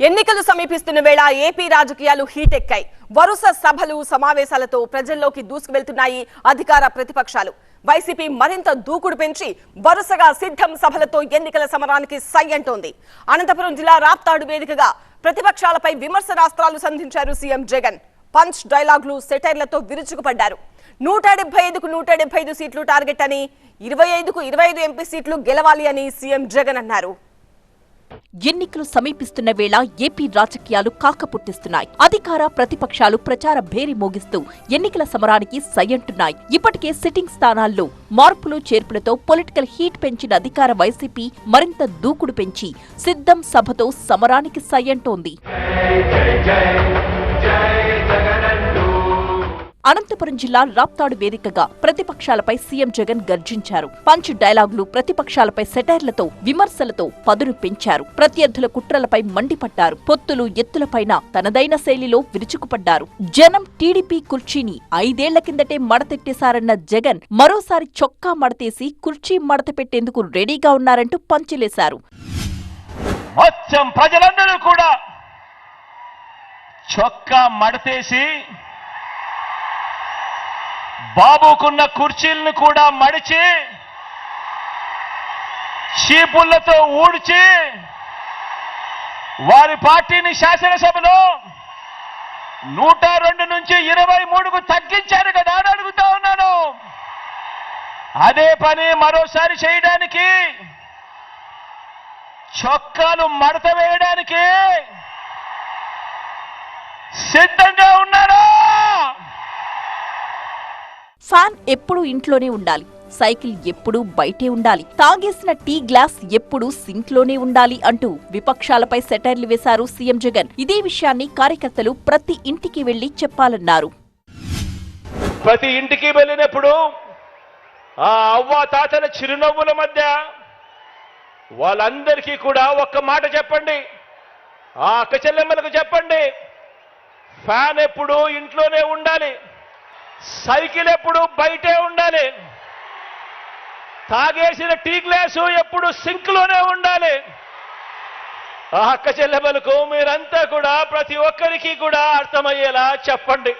ఎన్నికలు సమీపిస్తున్న వేళ ఏపీ రాజకీయాలు హీటెక్కాయి. వరుస సభలు సమావేశాలతో ప్రజల్లోకి దూసుకువెళ్తున్నాయి అధికార ప్రతిపక్షాలు. వైసీపీ మరింత దూకుడు పెంచి వరుసగా సిద్ధం సభలతో ఎన్నికల సమరానికి సై అంటోంది. అనంతపురం జిల్లా రాప్తాడు వేదికగా ప్రతిపక్షాలపై విమర్శనాస్త్రాలు సంధించారు సీఎం జగన్. పంచ్ డైలాగులు సెటైర్లతో విరుచుకుపడ్డారు. నూట డెబ్బై ఐదుకు నూట డెబ్బై ఐదు సీట్లు టార్గెట్ అని ఇరవై ఐదుకు ఇరవై ఐదు ఎంపీ సీట్లు గెలవాలి అని సీఎం జగన్ అన్నారు. ఎన్నికలు సమీపిస్తున్న వేళ ఏపీ రాజకీయాలు కాకపుట్టిస్తున్నాయి. అధికార ప్రతిపక్షాలు ప్రచార భేరి మోగిస్తూ ఎన్నికల సమరానికి సయ్యంటున్నాయి. ఇప్పటికే సిట్టింగ్ స్థానాల్లో మార్పులు చేర్పులతో పొలిటికల్ హీట్ పెంచిన అధికార వైసీపీ మరింత దూకుడు పెంచి సిద్ధం సభతో సమరానికి సయ్యంటోంది. అనంతపురం జిల్లా రాప్తాడు వేదికగా ప్రతిపక్షాలపై సీఎం జగన్ గర్జించారు. పంచ్ డైలాగులు ప్రతిపక్షాలపై సెటైర్లతో విమర్శలతో పదును పెంచారు. ప్రత్యర్థుల కుట్రలపై మండిపడ్డారు. పొత్తులు ఎత్తులపైన తనదైన శైలిలో విరుచుకుపడ్డారు. జనం టీడీపీ కుర్చీని ఐదేళ్ళ కిందటే మడతెట్టేశారన్న జగన్ మరోసారి చొక్కా మడతేసి కుర్చీ మడత పెట్టేందుకు రెడీగా ఉన్నారంటూ పంచిలేశారు. ప్రజలందరూ కూడా చొక్కా మడతేసి బాబుకున్న కుర్చీలను కూడా మడిచి చీపుళ్ళతో ఊడ్చి వారి పార్టీని శాసనసభలో నూట రెండు నుంచి ఇరవై మూడుకు తగ్గించారు కదా అని అడుగుతా ఉన్నాను. అదే పని మరోసారి చేయడానికి చొక్కాలు మడత వేయడానికి సిద్ధంగా ఉన్నారా ఫ్యాన్ ఎప్పుడూ ఇంట్లోనే ఉండాలి. సైకిల్ ఎప్పుడూ బయటే ఉండాలి. తాగేసిన టీ గ్లాస్ ఎప్పుడూ సింక్లోనే ఉండాలి అంటూ విపక్షాలపై సెటైర్లు వేశారు సీఎం జగన్. ఇదే విషయాన్ని కార్యకర్తలు ప్రతి ఇంటికి వెళ్ళి చెప్పాలన్నారు. ప్రతి ఇంటికి వెళ్ళినప్పుడు ఆ అవ్వ తాతల చిరునవ్వుల మధ్య వాళ్ళందరికీ కూడా ఒక్క మాట చెప్పండి. ఆ అక్క చెల్లెమ్మలకు చెప్పండి. ఫ్యాన్ ఎప్పుడు ఇంట్లోనే ఉండాలి. సైకిల్ ఎప్పుడు బయటే ఉండాలి. తాగేసిన టీ గ్లాసు ఎప్పుడు సింక్లోనే ఉండాలి. ఆ అక్క చెల్లెమ్మలకు మీరంతా కూడా ప్రతి ఒక్కరికి కూడా అర్థమయ్యేలా చెప్పండి.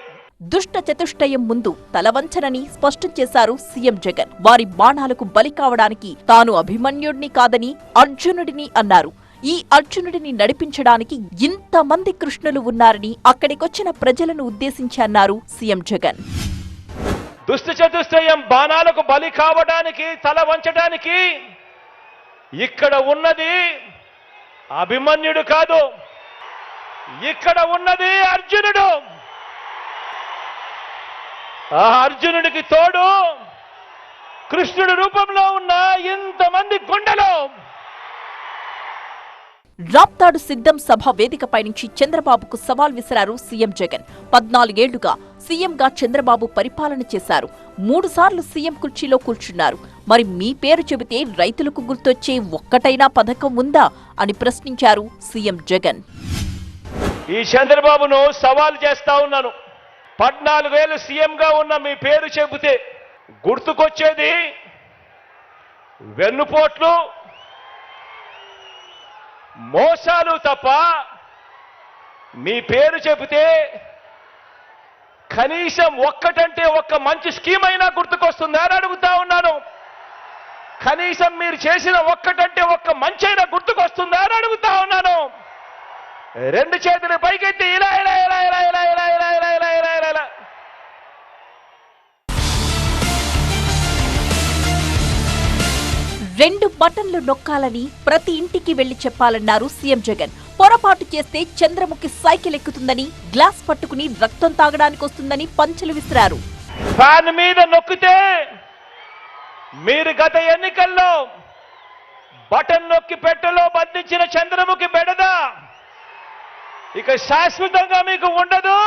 దుష్ట చతుష్టయం ముందు తలవంచనని స్పష్టం చేశారు సీఎం జగన్. వారి బాణాలకు బలి కావడానికి తాను అభిమన్యుడిని కాదని అర్జునుడిని అన్నారు. ఈ అర్జునుడిని నడిపించడానికి ఇంతమంది కృష్ణులు ఉన్నారని అక్కడికొచ్చిన ప్రజలను ఉద్దేశించి అన్నారు సీఎం జగన్. దుష్ట చతుష్టయం బాణాలకు బలి కావడానికి తల వంచడానికి ఇక్కడ ఉన్నది అభిమన్యుడు కాదు. ఇక్కడ ఉన్నది అర్జునుడు. ఆ అర్జునుడికి తోడు కృష్ణుడి రూపంలో ఉన్న ఇంతమంది గుండెలు. రాప్తాడు సిద్ధం సభ వేదికపై నుంచి చంద్రబాబుకు సవాల్ విసిరారు సీఎం జగన్. పద్నాలుగేళ్ళుగా సీఎంగా చంద్రబాబు పరిపాలన చేశారు. మూడుసార్లు సీఎం కుర్చీలో కూర్చున్నారు. మరి మీ పేరు చెబితే రైతులకు గుర్తొచ్చే ఒక్కటైనా పథకం ఉందా? అని ప్రశ్నించారు సీఎం జగన్. ఈ చంద్రబాబును సవాల్ చేస్తా ఉన్నాను. పద్నాలుగేళ్ళు సీఎంగా ఉన్న మీ పేరు చెబితే గుర్తుకొచ్చేది వెన్నుపోట్లు మోసాలు తప్ప మీ పేరు చెబితే కనీసం ఒక్కటంటే ఒక్క మంచి స్కీమ్ అయినా గుర్తుకొస్తుందా అని అడుగుతా ఉన్నాను కనీసం మీరు చేసిన ఒక్కటంటే ఒక్క మంచి అయినా గుర్తుకొస్తుందా అని అడుగుతా ఉన్నాను రెండు చేతులు పైకెత్తి ఇలా ఇలా ఇలా ఇలా ఇలా ఇలా ఇలా ఇలా ఇలా ఇలా ఇలా ఇలా రెండు బటన్లు నొక్కాలని ప్రతి ఇంటికి వెళ్ళి చెప్పాలన్నారు సీఎం జగన్ పొరపాటు చేస్తే చంద్రముఖి సైకిల్ ఎక్కుతుందని గ్లాస్ పట్టుకుని రక్తం తాగడానికి వస్తుందని పంచలు విసిరారు. ఫ్యాన్ మీద నొక్కితే మీరు గత ఎన్నికల్లో బటన్ నొక్కి పెట్టెలో బంధించిన చంద్రముఖి బెడద. ఇక శాశ్వతంగా మీకు ఉండదు.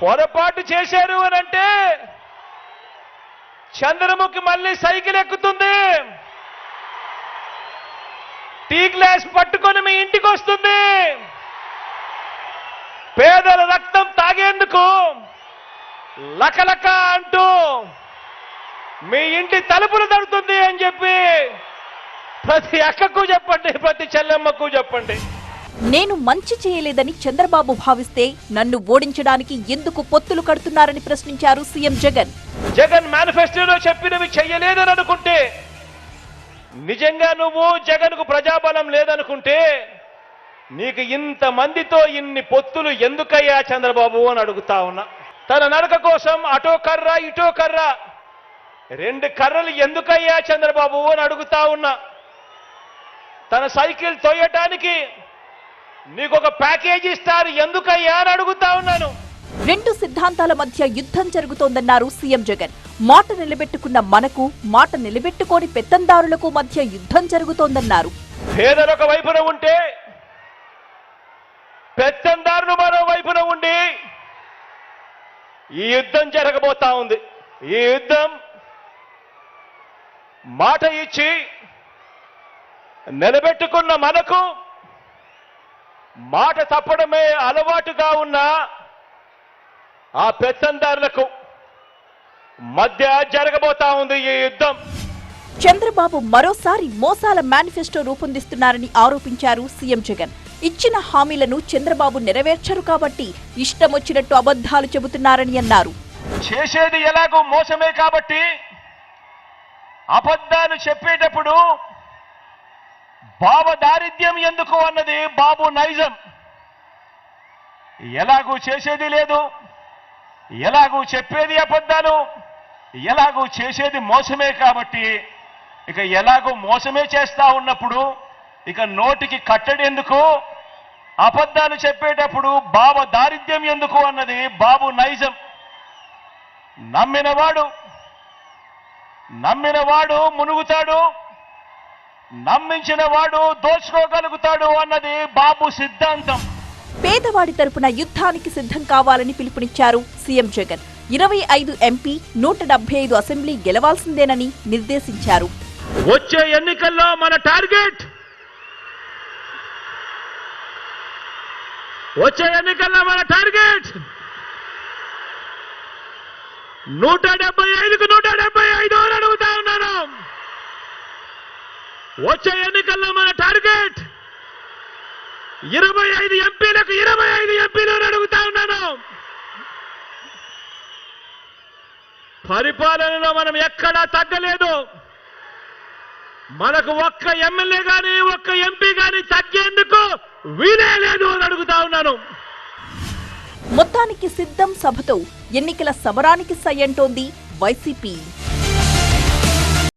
పొరపాటు చేశారు అని అంటే చంద్రముఖి మళ్ళీ సైకిల్ ఎక్కుతుంది. టీ గ్లాస్ పట్టుకొని మీ ఇంటికి వస్తుంది. పేదల రక్తం తాగేందుకు లకలక అంటూ మీ ఇంటి తలుపులు తడుతుంది అని చెప్పి ప్రతి అక్కకు చెప్పండి ప్రతి చెల్లెమ్మకు చెప్పండి. నేను మంచి చేయలేదని చంద్రబాబు భావిస్తే నన్ను ఓడించడానికి ఎందుకు పొత్తులు కడుతున్నారని ప్రశ్నించారు సీఎం జగన్. జగన్ మేనిఫెస్టోలో చెప్పినవి చెయ్యలేదని అనుకుంటే నిజంగా నువ్వు జగన్కు ప్రజాబలం లేదనుకుంటే నీకు ఇంతమందితో ఇన్ని పొత్తులు ఎందుకయ్యా చంద్రబాబు అని అడుగుతా ఉన్నా. తన నడక కోసం అటో కర్ర ఇటో కర్ర. రెండు కర్రలు ఎందుకయ్యా చంద్రబాబు అని అడుగుతా ఉన్నా. తన సైకిల్ తోయటానికి నీకు ఒక ప్యాకేజీ ఇస్తారు ఎందుకయ్యా అని అడుగుతా ఉన్నాను. రెండు సిద్ధాంతాల మధ్య యుద్ధం జరుగుతోందన్నారు సీఎం జగన్. మాట నిలబెట్టుకున్న మనకు మాట నిలబెట్టుకోని పెత్తందారులకు మధ్య యుద్ధం జరుగుతోందన్నారు. పేదలు ఒక వైపున ఉంటే పెత్తందారులు మరో వైపున ఉండి ఈ యుద్ధం జరగబోతా ఉంది. ఈ యుద్ధం మాట ఇచ్చి నిలబెట్టుకున్న మనకు మాట తప్పడమే అలవాటుగా ఉన్న ఆ పెత్తందారులకు మధ్య జరగబోతా ఉంది ఈ యుద్ధం. చంద్రబాబు మరోసారి మోసాల మేనిఫెస్టో రూపొందిస్తున్నారని ఆరోపించారు సీఎం జగన్. ఇచ్చిన హామీలను చంద్రబాబు నెరవేర్చరు కాబట్టి ఇష్టమొచ్చినట్టు అబద్ధాలు చెబుతున్నారని అన్నారు. చేసేది ఎలాగో మోసమే కాబట్టి అబద్ధాలు చెప్పేటప్పుడు బాబ దారిద్ర్యం ఎందుకు అన్నది బాబు నైజం. ఎలాగూ చేసేది లేదు ఎలాగూ చెప్పేది అబద్ధాలు. ఎలాగో చేసేది మోసమే కాబట్టి ఇక ఎలాగో మోసమే చేస్తా ఉన్నప్పుడు ఇక నోటికి కట్టడి ఎందుకు? అబద్ధాలు చెప్పేటప్పుడు బాబు దారిద్ర్యం ఎందుకు అన్నది బాబు నైజం. నమ్మినవాడు నమ్మినవాడు మునుగుతాడు నమ్మించిన వాడు దోచుకోగలుగుతాడు అన్నది బాబు సిద్ధాంతం. పేదవాడి తరపున యుద్ధానికి సిద్ధం కావాలని పిలుపునిచ్చారు సీఎం జగన్. ఇరవై ఐదు ఎంపీ నూట డెబ్బై ఐదు అసెంబ్లీ గెలవాల్సిందేనని నిర్దేశించారు. వచ్చే ఎన్నికల్లో మన టార్గెట్ వచ్చే ఎన్నికల్లో మన టార్గెట్ నూట డెబ్బై ఐదుకు నూట డెబ్బై ఐదు అని అడుగుతా ఉన్నాను. వచ్చే ఎన్నికల్లో మన టార్గెట్ ఇరవై ఐదు ఎంపీలకు ఇరవై ఐదు ఎంపీలు అని అడుగుతా ఉన్నాను. పరిపాలనలో మనం ఎక్కడా తగ్గలేదు. మనకు ఒక్క ఎమ్మెల్యే కానీ ఒక్క ఎంపీ కానీ తగ్గేందుకు వీలే లేదు అని అడుగుతా ఉన్నాను. మొత్తానికి సిద్ధం సభతో ఎన్నికల సమరానికి సై అంటోంది వైసీపీ.